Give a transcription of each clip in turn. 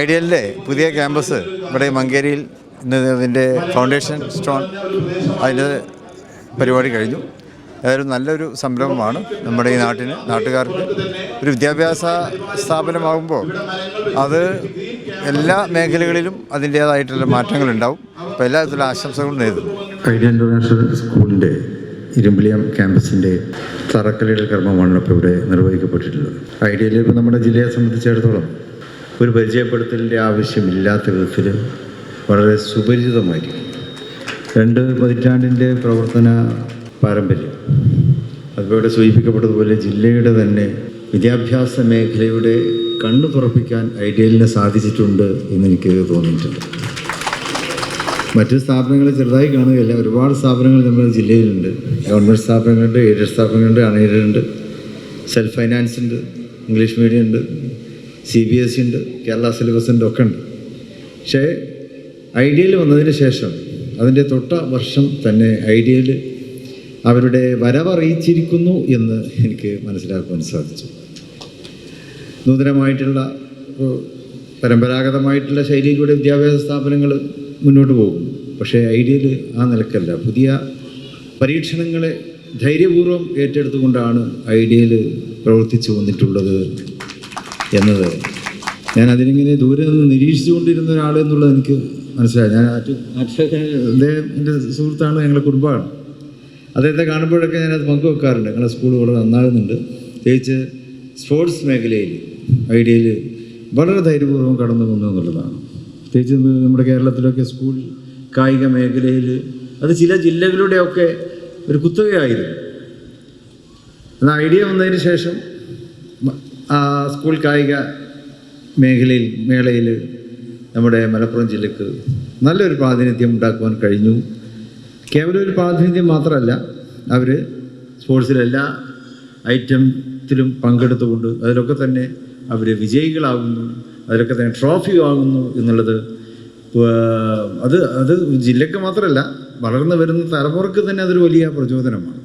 ഐഡിയലിന്റെ പുതിയ ക്യാമ്പസ് ഇവിടെ മങ്കേരിയിൽ ഇന്ന് ഫൗണ്ടേഷൻ സ്റ്റോൺ അതിന്റെ പരിപാടി കഴിഞ്ഞു. അതൊരു നല്ലൊരു സംരംഭമാണ് നമ്മുടെ ഈ നാട്ടിന് നാട്ടുകാർക്ക്. ഒരു വിദ്യാഭ്യാസ സ്ഥാപനമാകുമ്പോൾ അത് എല്ലാ മേഖലകളിലും അതിന്റേതായിട്ടുള്ള മാറ്റങ്ങളുണ്ടാവും. അപ്പോൾ എല്ലാ തരത്തിലുള്ള ആശംസകളും നേരിടും ഐഡിയ ഇന്റർനാഷണൽ സ്കൂളിന്റെ ഇരുമ്പിളിയം ക്യാമ്പസിന്റെ തറക്കല്ലിടൽ കർമ്മമാണ് ഇപ്പോൾ ഇവിടെ നിർവഹിക്കപ്പെട്ടിട്ടുള്ളത്. ഐഡിയയിൽ ഇപ്പോൾ നമ്മുടെ ജില്ലയെ സംബന്ധിച്ചിടത്തോളം ഒരു പരിചയപ്പെടുത്തലിന്റെ ആവശ്യമില്ലാത്ത വിധത്തിൽ വളരെ സുപരിചിതമായിരിക്കും. രണ്ട് പതിറ്റാണ്ടിന്റെ പ്രവർത്തന പാരമ്പര്യം. അതുപോലെ സൂചിപ്പിക്കപ്പെട്ടതുപോലെ ജില്ലയുടെ തന്നെ വിദ്യാഭ്യാസ മേഖലയുടെ കണ്ണു തുറപ്പിക്കാൻ ഐഡിയലിന് സാധിച്ചിട്ടുണ്ട് എന്ന് എനിക്ക് തോന്നിയിട്ടുണ്ട്. മറ്റ് സ്ഥാപനങ്ങൾ ചെറുതായി കാണുകയല്ല ഒരുപാട് സ്ഥാപനങ്ങൾ നമ്മുടെ ജില്ലയിലുണ്ട്. ഗവൺമെന്റ് സ്ഥാപനങ്ങളുണ്ട് എയ്ഡഡ് സ്ഥാപനങ്ങളുണ്ട് അൺഎയ്ഡഡ് സെൽഫ് ഫൈനാൻസ് ഉണ്ട് ഇംഗ്ലീഷ് മീഡിയം ഉണ്ട് സി ബി എസ് സി ഉണ്ട് കേരള സിലബസിന്റെ ഒക്കെ ഉണ്ട് പക്ഷേ ഐഡിയയിൽ വന്നതിന് ശേഷം അതിന്റെ തൊട്ട വർഷം തന്നെ ഐഡിയയിൽ അവരുടെ വരവറിയിച്ചിരിക്കുന്നു എന്ന് എനിക്ക് മനസ്സിലാക്കുവാൻ സാധിച്ചു. നൂതനമായിട്ടുള്ള പരമ്പരാഗതമായിട്ടുള്ള ശൈലിയിലൂടെ വിദ്യാഭ്യാസ സ്ഥാപനങ്ങൾ മുന്നോട്ട് പോകും. പക്ഷേ ഐഡിയൽ ആ നിലക്കല്ല. പുതിയ പരീക്ഷണങ്ങളെ ധൈര്യപൂർവം ഏറ്റെടുത്തുകൊണ്ടാണ് ഐഡിയയിൽ പ്രവർത്തിച്ചു വന്നിട്ടുള്ളത്. എന്നത്. ഞാൻ അതിനിങ്ങനെ ദൂരെ നിന്ന് നിരീക്ഷിച്ചുകൊണ്ടിരുന്ന ഒരാൾ എന്നുള്ളത് എനിക്ക് മനസ്സിലായി. ഞാൻ അദ്ദേഹം എന്റെ സുഹൃത്താണ് ഞങ്ങളുടെ കുടുംബമാണ്. അദ്ദേഹത്തെ കാണുമ്പോഴൊക്കെ ഞാനത് പങ്കുവെക്കാറുണ്ട് ഞങ്ങളുടെ സ്കൂൾ വളരെ നന്നാകുന്നുണ്ട്. പ്രത്യേകിച്ച് സ്പോർട്സ് മേഖലയിൽ ഐഡിയയിൽ വളരെ ധൈര്യപൂർവം കടന്നു വന്നു എന്നുള്ളതാണ്. പ്രത്യേകിച്ച് നമ്മുടെ കേരളത്തിലൊക്കെ സ്കൂൾ കായിക മേഖലയിൽ അത് ചില ജില്ലകളുടെയൊക്കെ ഒരു കുത്തകയായിരുന്നു. എന്നാൽ ഐഡിയ വന്നതിന് ശേഷം സ്കൂൾ കായിക മേഖലയിൽ മേളയിൽ നമ്മുടെ മലപ്പുറം ജില്ലക്ക് നല്ലൊരു പ്രാതിനിധ്യം ഉണ്ടാക്കുവാൻ കഴിഞ്ഞു. കേവലം ഒരു പ്രാതിനിധ്യം മാത്രമല്ല അവർ സ്പോർട്സിലെല്ലാ ഐറ്റത്തിലും പങ്കെടുത്തുകൊണ്ട് അതിലൊക്കെ തന്നെ അവർ വിജയികളാകുന്നു അതിലൊക്കെ തന്നെ ട്രോഫി ആകുന്നു എന്നുള്ളത് അത് അത് ജില്ലക്ക് മാത്രമല്ല വളർന്നു വരുന്ന തലമുറയ്ക്ക് തന്നെ അതൊരു വലിയ പ്രചോദനമാണ്.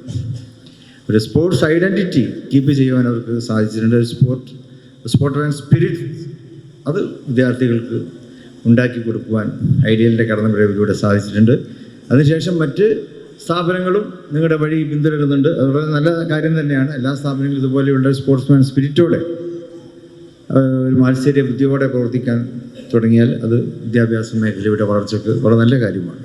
ഒരു സ്പോർട്സ് ഐഡന്റിറ്റി കീപ്പ് ചെയ്യുവാൻ അവർക്ക് സാധിച്ചിട്ടുണ്ട്. ഒരു സ്പോർട്ട് സ്പോർട്ട് ആൻഡ് സ്പിരിറ്റ് അത് വിദ്യാർത്ഥികൾക്ക് ഉണ്ടാക്കി കൊടുക്കുവാൻ ഐഡിയലിന്റെ കടന്നുപിഴവിലൂടെ സാധിച്ചിട്ടുണ്ട്. അതിനുശേഷം മറ്റ് സ്ഥാപനങ്ങളും നിങ്ങളുടെ വഴി പിന്തുടരുന്നുണ്ട്. അത് വളരെ നല്ല കാര്യം തന്നെയാണ്. എല്ലാ സ്ഥാപനങ്ങളും ഇതുപോലെയുള്ള സ്പോർട്സ്മാൻ സ്പിരിറ്റോടെ ആ, ഒരു മാത്സര്യ ബുദ്ധിയോടെ പ്രവർത്തിക്കാൻ തുടങ്ങിയാൽ അത് വിദ്യാഭ്യാസ മേഖലയുടെ വളർച്ചയ്ക്ക് വളരെ നല്ല കാര്യമാണ്.